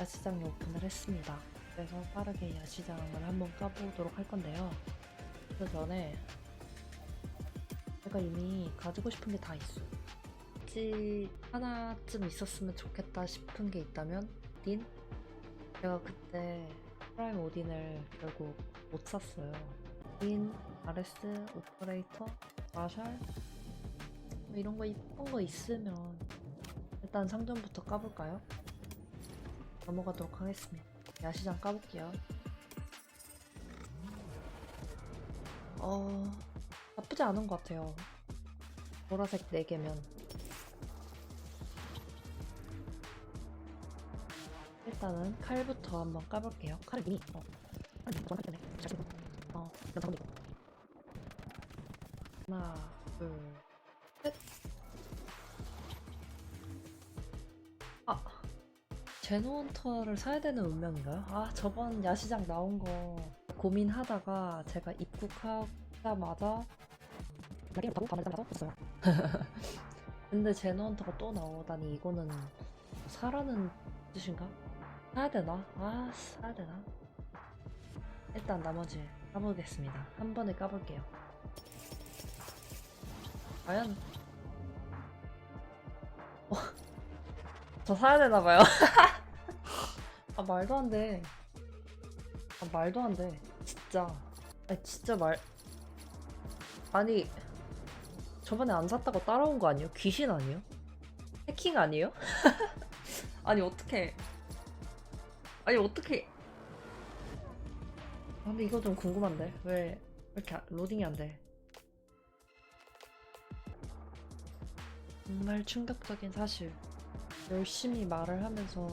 야시장이 오픈을 했습니다. 그래서 빠르게 야시장을 한번 까보도록 할 건데요. 그 전에 제가 이미 가지고 싶은 게 다 있어. 혹시 하나쯤 있었으면 좋겠다 싶은 게 있다면 딘? 제가 그때 프라임 오딘을 결국 못 샀어요. 딘, 아레스, 오퍼레이터, 마샬 뭐 이런 거 이쁜 거 있으면 일단 상점부터 까볼까요? 넘어가도록 하겠습니다. 야시장 까볼게요. 어, 나쁘지 않은 것 같아요. 보라색 4개면. 일단은 칼부터 한번 까볼게요. 칼을 이미, 어, 칼을 이미 하기 때문에. 어, 그럼 잠깐만. 하나, 둘, 셋. 제노헌터를 사야 되는 운명인가요? 아, 저번 야시장 나온 거 고민하다가 제가 입국하자마자 날이 바로 가자마자 샀어요. 근데 제노헌터가 또 나오다니 이거는 사라는 뜻인가? 사야 되나? 아, 사야 되나? 일단 나머지 까보겠습니다. 한 번에 까볼게요. 과연 저 사야 되나 봐요. 아 말도 안 돼. 아 말도 안 돼. 진짜. 아니 진짜 말. 아니 저번에 안 샀다고 따라온 거 아니에요? 귀신 아니에요? 해킹 아니에요? 아니 어떻게? 아니 어떻게? 아, 근데 이거 좀 궁금한데 왜, 왜 이렇게 로딩이 안 돼? 정말 충격적인 사실. 열심히 말을 하면서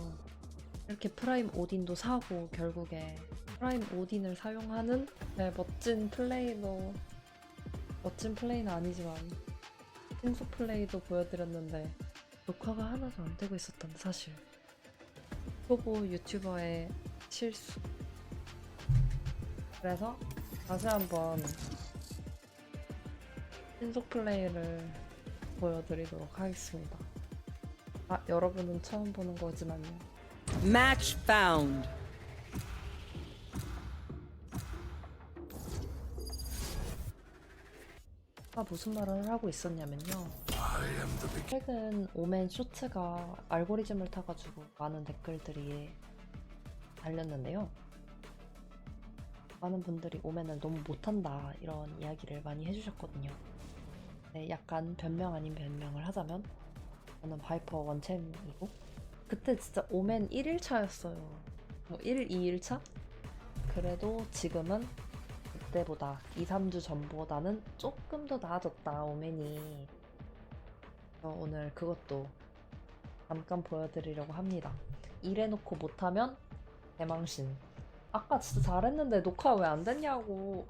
이렇게 프라임 오딘도 사고 결국에 프라임 오딘을 사용하는 네, 멋진 플레이도 멋진 플레이는 아니지만 신속 플레이도 보여드렸는데 녹화가 하나도 안 되고 있었던 사실. 초보 유튜버의 실수. 그래서 다시 한번 신속 플레이를 보여드리도록 하겠습니다. 아, 여러분은 처음 보는 거지만요. Match found. 아까 무슨 말을 하고 있었냐면요. 최근 오멘 쇼츠가 알고리즘을 타가지고 많은 댓글들이 달렸는데요. 많은 분들이 오멘을 너무 못한다 이런 이야기를 많이 해주셨거든요. 네, 약간 변명 아닌 변명을 하자면 저는 바이퍼 원챔이고. 그때 진짜 오멘 1일차였어요. 뭐 1, 2일차? 그래도 지금은 그때보다 2, 3주 전보다는 조금 더 나아졌다 오멘이. 오늘 그것도 잠깐 보여드리려고 합니다. 이래놓고 못하면 대망신. 아까 진짜 잘했는데 녹화 왜 안 됐냐고.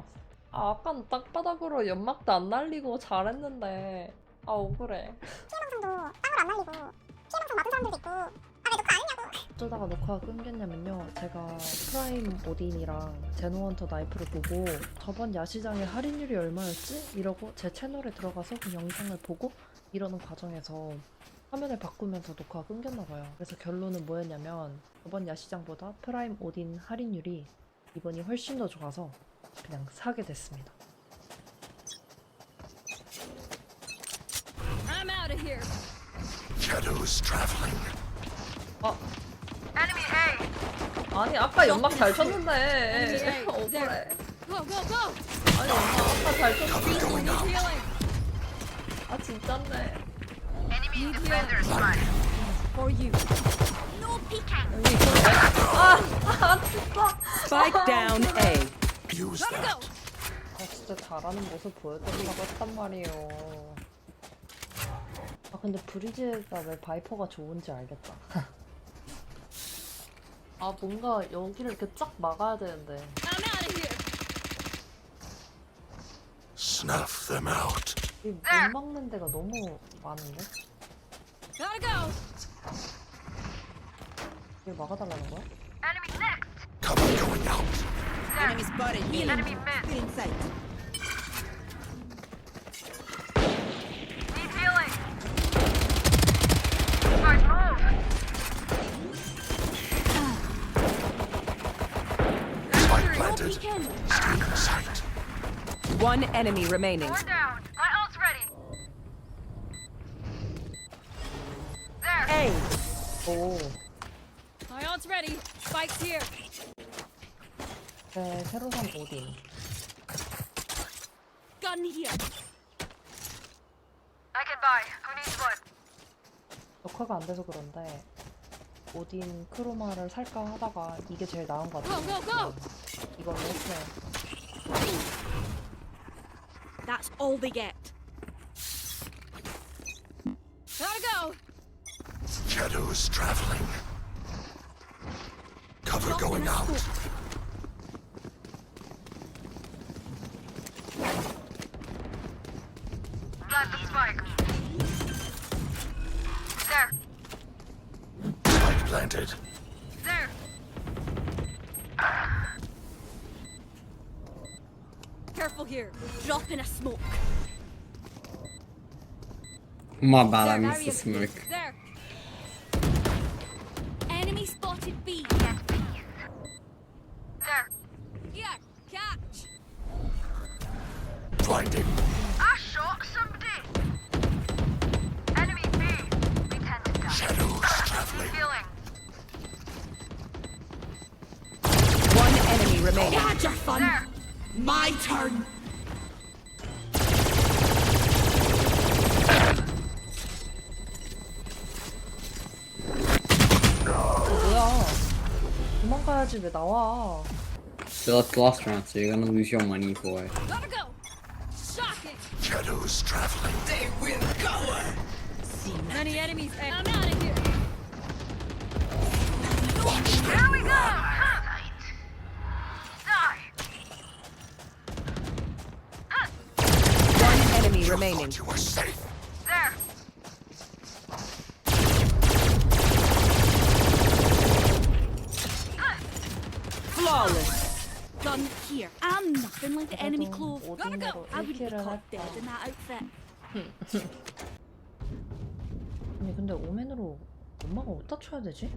아 아까는 땅바닥으로 연막도 안 날리고 잘했는데 아 억울해 피해 방송도 땅으로 안 날리고 피해 방송 맞은 사람들도 있고 아 왜 녹화 안 했냐고 어쩌다가 녹화가 끊겼냐면요. 제가 프라임 오딘이랑 제노헌터 나이프를 보고 저번 야시장의 할인율이 얼마였지? 이러고 제 채널에 들어가서 그 영상을 보고 이러는 과정에서 화면을 바꾸면서 녹화가 끊겼나 봐요. 그래서 결론은 뭐였냐면 저번 야시장보다 프라임 오딘 할인율이 이번이 훨씬 더 좋아서 그냥 사게 됐습니다. I'm out of here. Shadows traveling. 아. 아니 아까 연막 잘 쳤는데 Enemy A. 억울해. Go, go, go. 아니 연막 아까 잘 쳤는데 Cover going Need out. healing. 아 진짠데. Need healing. For you. No peeking 여기 있었네. 아, 아 진짜. Spike down A. Use Gotta go. that. 아 진짜 잘하는 모습 보여드리려고 했단 말이에요. 아 근데 브리즈가 왜 바이퍼가 좋은지 알겠다. 아 뭔가 여기를 이렇게 쫙 막아야 되는데. I'm out of here. Snuff them out. 이 못 막는 데가 너무 많은데? Gotta go. 이걸 막아달라는 거야? Cover going out. Enemy spotted. Healing. Enemy in sight. planted. Stealing sight. One enemy remaining. down. My ult's ready. There. A. 오, My ult's ready. Spike's here. 네, 새로 산 오딘. Gun here. I can buy. Who needs what? 녹화가 안 돼서 그런데 오딘 크로마를 살까 하다가 이게 제일 나은 것 같아요. Go, go, go! 이걸로 했어요. That's all they get. Gotta go. Shadows traveling. Cover going out. Here. Drop in a smoke. My bad, I missed the smoke. There. Enemy spotted B. There. Here, catch. Blinding. I shot somebody. Enemy B. We tend to die. Shadows traveling. Healing. One enemy remaining. Had your fun. There. My turn. 뭐야? 도망가야지 왜 나와? So that's the last round, so you're gonna lose your money for it. Gotta go. Shocking. Shadows traveling. They will go. Many enemies. I'm out of here. Here we go. Die. One enemy You remaining. thought you were safe. I'm nothing like the enemy 그래도 clove. Gotta go. I wouldn't be 1킬을 caught dead in that outfit. 아니 근데 오맨으로 엄마가 어디다 쳐야 되지?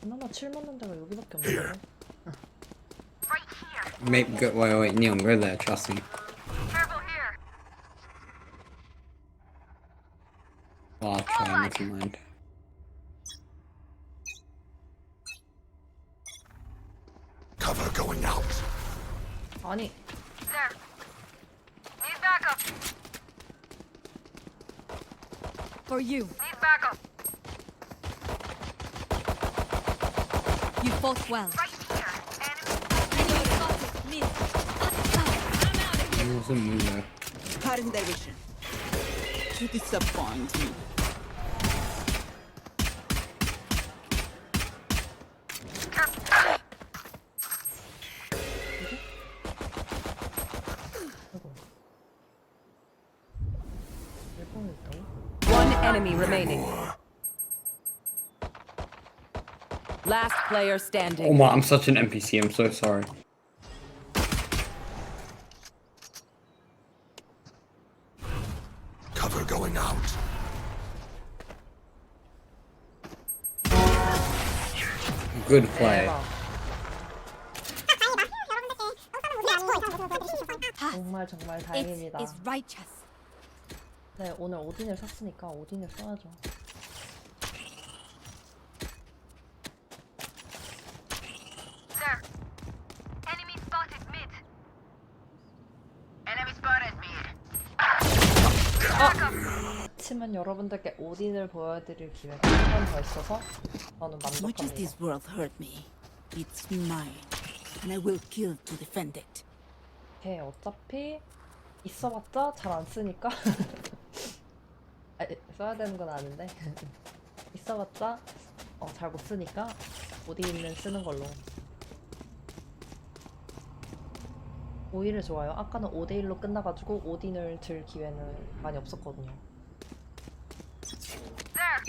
그나마 칠 맞는 데가 여기밖에 없는데 Right here. Maybe go, wait, wait, Neil, go there, trust me. Careful here. Well, I'll try, never mind. Cover going out. 아니 There. Need backup. For you. Need backup. You fought well. Right here. Enemy. Enemy spotted. Mid. I'm out of here. He wasn't moving. Cutting their vision. To disappoint me. 아이고 일본에 있다고? One enemy remaining. Last player Oh standing. my, I'm such an NPC, I'm so sorry. Cover going out. Good play. 대박 아, 다행이다. 여러분들께 똥싸는 모습이 아닌 이상 모습을 보여드릴 수 있어서 정말 정말 It 다행입니다 is righteous. 네 오늘 오딘을 샀으니까 오딘을 써야죠 There. Enemy spotted mid. Enemy spotted mid. 그렇지만 여러분들께 오딘을 보여드릴 기회가 한 번 더 있어서 저는 much as 만족합니다 this world hurt me, it's mine. And I will kill to defend it. 걔 어차피 있어봤자 잘 안 쓰니까 아, 써야 되는 건 아는데 있어봤자 어, 잘 못 쓰니까 오딘을 쓰는 걸로 오히려 좋아요 아까는 5대1로 끝나가지고 오딘을 들 기회는 많이 없었거든요 There.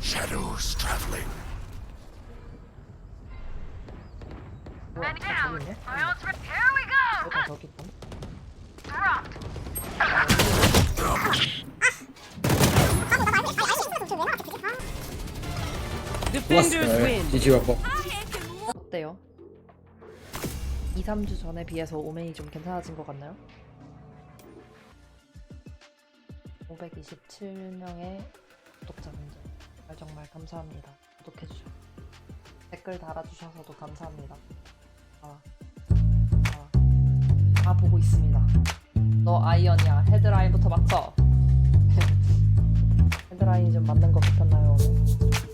Shadows traveling. 뭐야 다. 저기 있네? 왜다 저기 있던? 어때요? 2, 3주 전에 비해서 오멘이 좀 괜찮아진 것 같나요? 527명의 구독자분들 정말 정말 감사합니다. 구독해주셔서 댓글 달아주셔서도 감사합니다. 아, 아, 다 보고 있습니다. 너 아이언이야. 헤드라인부터 맞춰. 헤드라인이 좀 맞는 것 같았나요? 오늘?